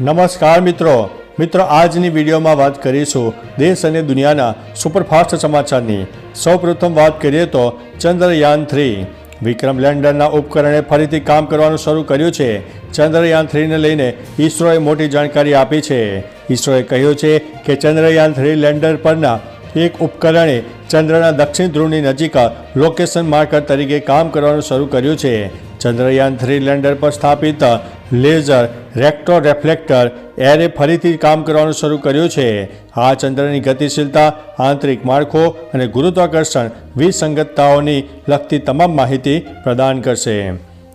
નમસ્કાર મિત્રો. મિત્રો, આજની વિડીયોમાં વાત કરીશું દેશ અને દુનિયાના સુપરફાસ્ટ સમાચારની. સૌપ્રથમ વાત કરીએ તો ચંદ્રયાન થ્રી. વિક્રમ લેન્ડરના ઉપકરણે ફરીથી કામ કરવાનું શરૂ કર્યું છે. ચંદ્રયાન થ્રીને લઈને ઇસરોએ મોટી જાણકારી આપી છે. ઇસરોએ કહ્યું છે કે ચંદ્રયાન થ્રી લેન્ડર પરના એક ઉપકરણે ચંદ્રના દક્ષિણ ધ્રુવની નજીક લોકેશન માર્કર તરીકે કામ કરવાનું શરૂ કર્યું છે. ચંદ્રયાન થ્રી લેન્ડર પર સ્થાપિત લેઝર રેક્ટો રેફ્લેક્ટર, એરે ફરીથી કામ કરવાનું શરૂ કર્યું છે. આ ચંદ્રની ગતિશીલતા, આંતરિક માળખો અને ગુરુત્વાકર્ષણ વિસંગતતાઓની લગતી તમામ માહિતી પ્રદાન કરશે.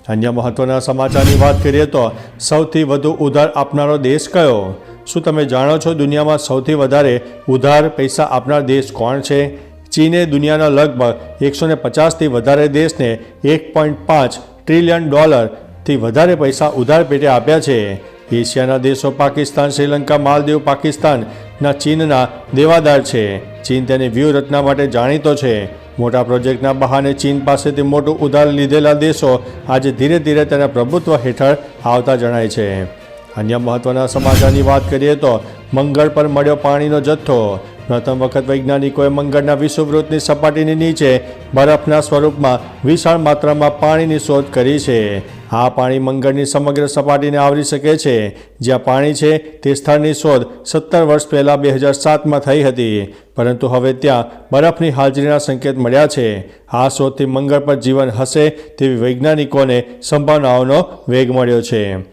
અન્ય મહત્વના સમાચારની વાત કરીએ તો, સૌથી વધુ ઉધાર આપનારો દેશ કયો? શું તમે જાણો છો દુનિયામાં સૌથી વધારે ઉધાર પૈસા આપનાર દેશ કોણ છે? ચીને દુનિયાના લગભગ એકસો ને પચાસથી વધારે દેશને એક પોઈન્ટ પાંચ ટ્રિલિયન ડોલરથી વધારે પૈસા ઉધાર પેટે આપ્યા છે. એશિયાના દેશો પાકિસ્તાન, શ્રીલંકા, માલદીવ પાકિસ્તાનના ચીનના દેવાદાર છે. ચીન તેની વ્યૂહરચના માટે જાણીતો છે. મોટા પ્રોજેક્ટના બહાને ચીન પાસેથી મોટું ઉધાર લીધેલા દેશો આજે ધીરે ધીરે તેના પ્રભુત્વ હેઠળ આવતા જણાય છે. અન્ય મહત્વના સમાચારની વાત કરીએ તો મંગળ પર મળ્યો પાણીનો જથ્થો. પ્રથમ વખત વૈજ્ઞાનિકોએ મંગળના વિષુવવૃત્તની સપાટીની નીચે બરફના સ્વરૂપમાં વિશાળ માત્રામાં પાણીની શોધ કરી છે. આ પાણી મંગળની સમગ્ર સપાટીને આવરી શકે છે. જ્યાં પાણી છે તે સ્થળની શોધ સત્તર વર્ષ પહેલાં બે હજાર સાતમાં થઈ હતી. પરંતુ હવે ત્યાં બરફની હાજરીના સંકેત મળ્યા છે. આ શોધથી મંગળ પર જીવન હશે તેવી વૈજ્ઞાનિકોને સંભાવનાઓનો વેગ મળ્યો છે.